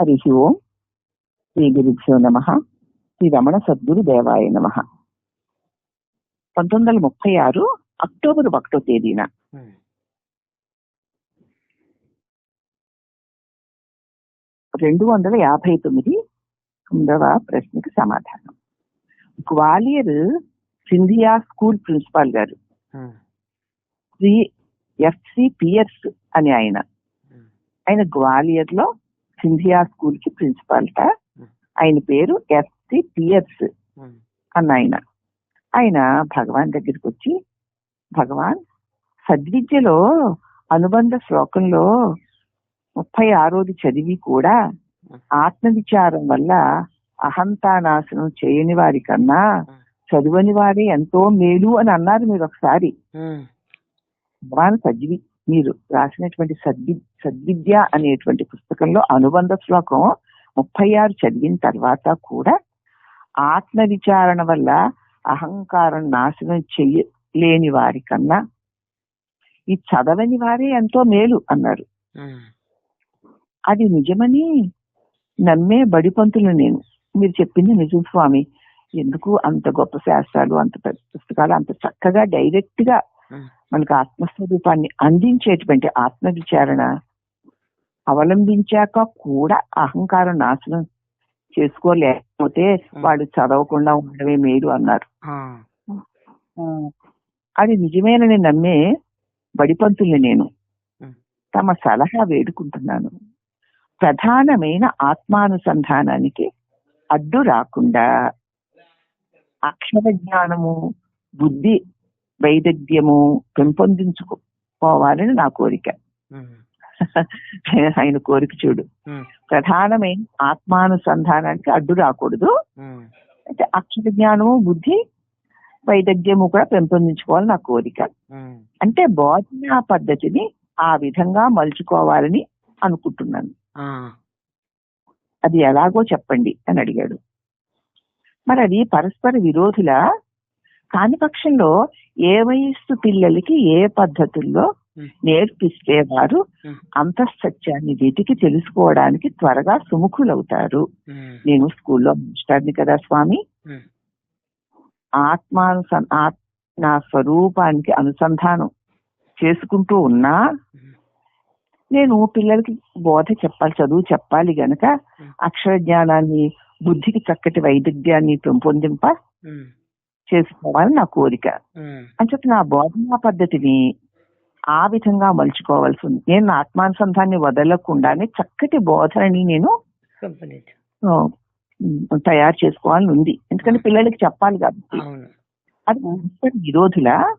హరి ఓం శ్రీ గురుభ్యో నమ శ్రీ రమణ సద్గురు దేవాయ నమ పంతొమ్మిది వందల ముప్పై ఆరు అక్టోబర్ ఒకటో తేదీన రెండు వందల యాభై తొమ్మిది తొమ్మిదవ ప్రశ్నకి సమాధానం గ్వాలియర్ సింధియా స్కూల్ ప్రిన్సిపాల్ గారు శ్రీ ఎఫ్సి పియర్స్ అని ఆయన ఆయన గ్వాలియర్లో సింధియా స్కూల్కి ప్రిన్సిపాల్ ఆయన పేరు ఎఫ్సి పియర్స్. అన్న ఆయన ఆయన భగవాన్ దగ్గరికి వచ్చి భగవాన్ సద్విద్యలో అనుబంధ శ్లోకంలో ముప్పై ఆరోది చదివి కూడా ఆత్మవిచారం వల్ల అహంతా నాశనం చేయని వారి కన్నా చదువని వారే ఎంతో మేలు అని అన్నారు మీరు ఒకసారి. భగవాన్ సద్వి మీరు రాసినటువంటి సద్వి సద్విద్య అనేటువంటి పుస్తకంలో అనుబంధ శ్లోకం ముప్పై ఆరు చదివిన తర్వాత కూడా ఆత్మ విచారణ వల్ల అహంకారం నాశనం చెయ్యలేని వారి కన్నా ఈ చదవని వారే ఎంతో మేలు అన్నారు. అది నిజమని నమ్మే బడిపంతులు నేను. మీరు చెప్పింది నిజం స్వామి. ఎందుకు అంత గొప్ప శాస్త్రాలు అంత పెద్ద పుస్తకాలు అంత చక్కగా డైరెక్ట్గా మనకు ఆత్మస్వరూపాన్ని అందించేటువంటి ఆత్మ విచారణ అవలంబించాక కూడా అహంకారం నాశనం చేసుకోలేకపోతే వాడు చదవకుండా ఉండడమే మేలు అన్నారు. అది నిజమేనని నమ్మే బడిపంతుల్ని నేను. తమ సలహా వేడుకుంటున్నాను. ప్రధానమైన ఆత్మానుసంధానానికి అడ్డు రాకుండా అక్షర జ్ఞానము బుద్ధి వైదగ్ధ్యము పెంపొందించుకోవాలని నా కోరిక. ఆయన కోరిక చూడు. ప్రధానమైన ఆత్మానుసంధానానికి అడ్డు రాకూడదు. అంటే అక్షర జ్ఞానము బుద్ధి వైదగ్ధ్యము కూడా పెంపొందించుకోవాలని నా కోరిక. అంటే బోధనా పద్ధతిని ఆ విధంగా మలుచుకోవాలని అనుకుంటున్నాను. అది ఎలాగో చెప్పండి అని అడిగాడు. మరి అది పరస్పర విరోధుల? కాని పక్షంలో ఏ వయస్సు పిల్లలకి ఏ పద్ధతుల్లో నేర్పిస్తే వారు అంతఃసత్యాన్ని వెతికి తెలుసుకోవడానికి త్వరగా సుముఖులవుతారు. నేను స్కూల్లో మాస్టర్ని కదా స్వామి? ఆత్మానుస నా స్వరూపానికి అనుసంధానం చేసుకుంటూ ఉన్నా నేను పిల్లలకి బోధ చెప్పాలి చదువు చెప్పాలి గనక అక్షర జ్ఞానాన్ని బుద్ధికి చక్కటి వైద్యాన్ని పెంపొందింప చేసుకోవాలని నా కోరిక. అని చెప్పి నా బోధనా పద్ధతిని ఆ విధంగా మలుచుకోవాల్సి ఉంది. నేను నా ఆత్మానుసంధాన్ని వదలకుండానే చక్కటి బోధనని నేను తయారు చేసుకోవాలని ఉంది. ఎందుకంటే పిల్లలకి చెప్పాలి కాబట్టి. అది విరోధుల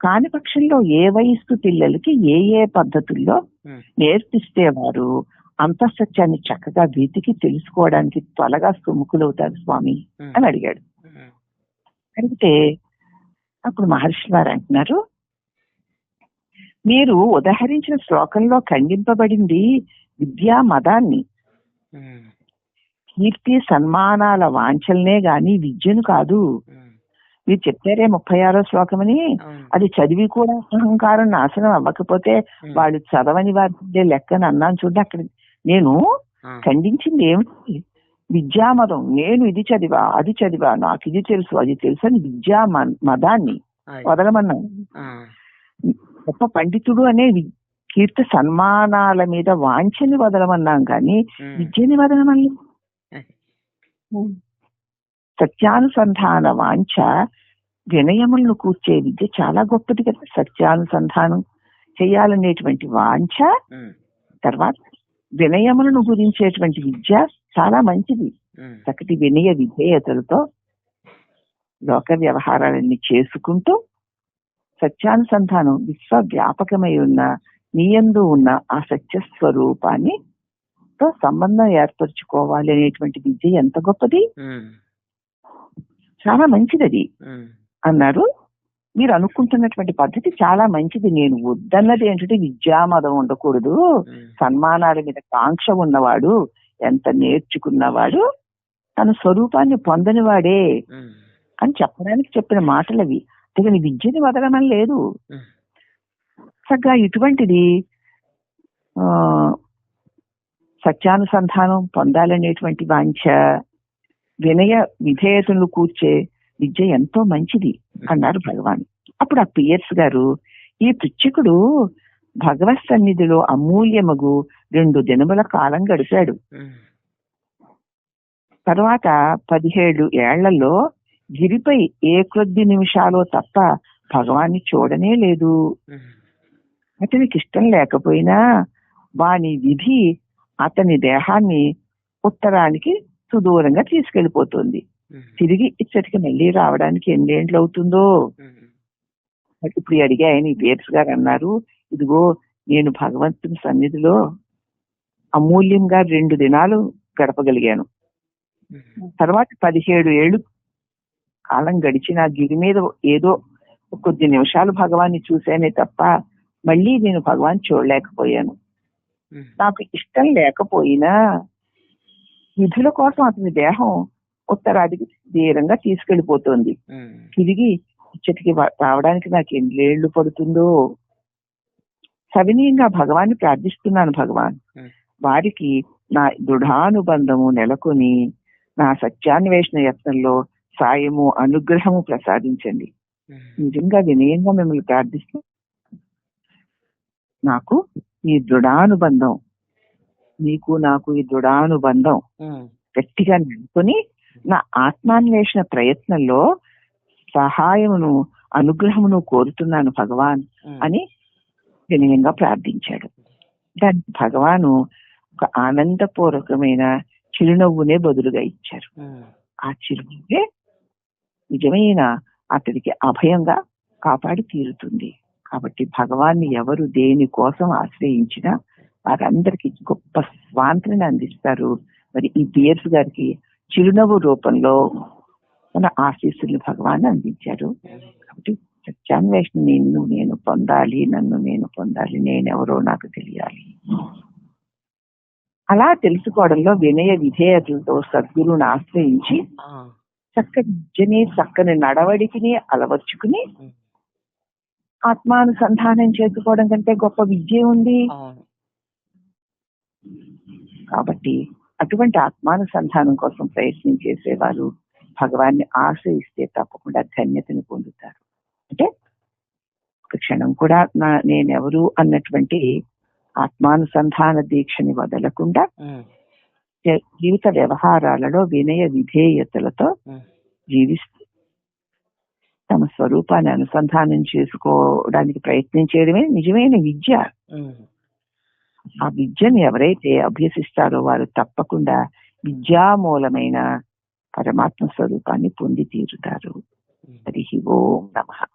కాని పక్షంలో ఏ వయస్సు పిల్లలకి ఏ ఏ పద్ధతుల్లో నేర్పిస్తే వారు అంతఃసత్యాన్ని చక్కగా వెతికి తెలుసుకోవడానికి త్వరగా సుముఖులవుతారు స్వామి? అని అడిగాడు. అడిగితే అప్పుడు మహర్షి వారు అంటున్నారు మీరు ఉదహరించిన శ్లోకంలో ఖండింపబడింది విద్యా మదాన్ని. కీర్తి సన్మానాల వాంఛల్నే గాని విద్యను కాదు. మీరు చెప్పారే ముప్పై ఆరో శ్లోకమని. అది చదివి కూడా అహంకారం నాశనం అవ్వకపోతే వాళ్ళు చదవని వారి లెక్కని అన్నాను చూడండి అక్కడ. నేను ఖండించింది ఏమిటి? విద్యామదం నేను ఇది చదివా అది చదివా నాకు ఇది తెలుసు అది తెలుసు అని విద్యా మదాన్ని వదలమన్నాను. గొప్ప పండితుడు అనే కీర్తి సన్మానాల మీద వాంఛని వదలమన్నాం కానీ విద్యని వదలమని సత్యానుసంధాన వాంఛ వినయములను కూర్చే విద్య చాలా గొప్పది కదా. సత్యానుసంధానం చేయాలనేటువంటి వాంఛ తర్వాత వినయములను గురించేటువంటి విద్య చాలా మంచిది. చక్కటి వినయ విధేయతలతో లోక వ్యవహారాలన్నీ చేసుకుంటూ సత్యానుసంధానం విశ్వవ్యాపకమై ఉన్న నీయందు ఉన్న ఆ సత్య స్వరూపాన్ని తో సంబంధం ఏర్పరచుకోవాలి అనేటువంటి విద్య ఎంత గొప్పది? చాలా మంచిది అది అన్నారు. మీరు అనుకుంటున్నటువంటి పద్ధతి చాలా మంచిది. నేను వద్దన్నది ఏంటంటే విద్యామదం ఉండకూడదు. సన్మానాల మీద కాంక్ష ఉన్నవాడు ఎంత నేర్చుకున్నవాడు తన స్వరూపాన్ని పొందనివాడే అని చెప్పడానికి చెప్పిన మాటలు అవి అందుకని విద్యని వదలమని లేదు. చక్కగా ఇటువంటిది ఆ సత్యానుసంధానం పొందాలనేటువంటి వాంఛ వినయ విధేయతలు కూర్చే విద్య ఎంతో మంచిది అన్నారు భగవాన్. అప్పుడు ఆ పియర్స్ గారు ఈ పృచ్ఛకుడు భగవత్ సన్నిధిలో అమూల్యమగు రెండు దినముల కాలం గడిపాడు. తర్వాత పదిహేడు ఏళ్ళలో గిరిపై ఏ కొద్ది నిమిషాలో తప్ప భగవాన్ని చూడనే లేదు. అతనికి ఇష్టం లేకపోయినా వాని విధి అతని దేహాన్ని ఉత్తరానికి సుదూరంగా తీసుకెళ్ళిపోతుంది తిరిగి ఇచ్చటికి మళ్ళీ రావడానికి ఎన్నేండ్లు అవుతుందో? ఇప్పుడు అడిగా ఆయన ఈ పేర్స్ గారు అన్నారు ఇదిగో నేను భగవంతుని సన్నిధిలో అమూల్యంగా రెండు దినాలు గడపగలిగాను. తర్వాత పదిహేడు ఏళ్ళు కాలం గడిచి నా గిరి మీద ఏదో కొద్ది నిమిషాలు భగవాన్ని చూశానే తప్ప మళ్ళీ నేను భగవాన్ చూడలేకపోయాను. నాకు ఇష్టం లేకపోయినా విధుల కోసం అతని దేహం ఉత్తరాదికి తీరంగా తీసుకెళ్ళిపోతుంది తిరిగి ఇచ్చటికి రావడానికి నాకు ఎన్నేళ్ళు పడుతుందో సవినీయంగా భగవాన్ని ప్రార్థిస్తున్నాను భగవాన్. వారికి నా దృఢానుబంధము నెలకొని నా సత్యాన్వేషణ యత్నంలో సాయము అనుగ్రహము ప్రసాదించండి. నిజంగా వినయంగా మిమ్మల్ని ప్రార్థిస్తూ నాకు ఈ దృఢానుబంధం నీకు నాకు ఈ దృఢానుబంధం గట్టిగా నెలకొని నా ఆత్మాన్వేషణ ప్రయత్నంలో సహాయమును అనుగ్రహమును కోరుతున్నాను భగవాన్ అని వినయంగా ప్రార్థించాడు. దానికి భగవాను ఒక ఆనందపూర్వకమైన చిరునవ్వునే బదులుగా ఇచ్చారు. ఆ చిరునవ్వే నిజమైన అతడికి అభయంగా కాపాడి తీరుతుంది. కాబట్టి భగవాన్ని ఎవరు దేని కోసం ఆశ్రయించినా వారందరికీ గొప్ప స్వాంతిని అందిస్తారు. మరి ఈ పియర్స్ గారికి చిరునవ్వు రూపంలో మన ఆశీస్సులు భగవాన్ అందించారు. కాబట్టి సత్యాన్వేషణ నిన్ను నేను పొందాలి నన్ను నేను పొందాలి నేనెవరో నాకు తెలియాలి. అలా తెలుసుకోవడంలో వినయ విధేయతలతో సద్గురువుని ఆశ్రయించి చక్కని విద్యని చక్కని నడవడికిని అలవర్చుకుని ఆత్మానుసంధానం చేసుకోవడం కంటే గొప్ప విద్య ఉంది. కాబట్టి అటువంటి ఆత్మానుసంధానం కోసం ప్రయత్నం చేసేవారు భగవాన్ని ఆశ్రయిస్తే తప్పకుండా ధన్యతను పొందుతారు. అంటే ఒక క్షణం కూడా నా నేనెవరు అన్నటువంటి ఆత్మానుసంధాన దీక్షని వదలకుండా జీవిత వ్యవహారాలలో వినయ విధేయతలతో జీవిస్తూ తమ స్వరూపాన్ని అనుసంధానం చేసుకోవడానికి ప్రయత్నం చేయడమే నిజమైన విద్య. ఆ విద్యను ఎవరైతే అభ్యసిస్తారో వారు తప్పకుండా విద్యామూలమైన పరమాత్మ స్వరూపాన్ని పొంది తీరుతారు. హరి ఓం నమ.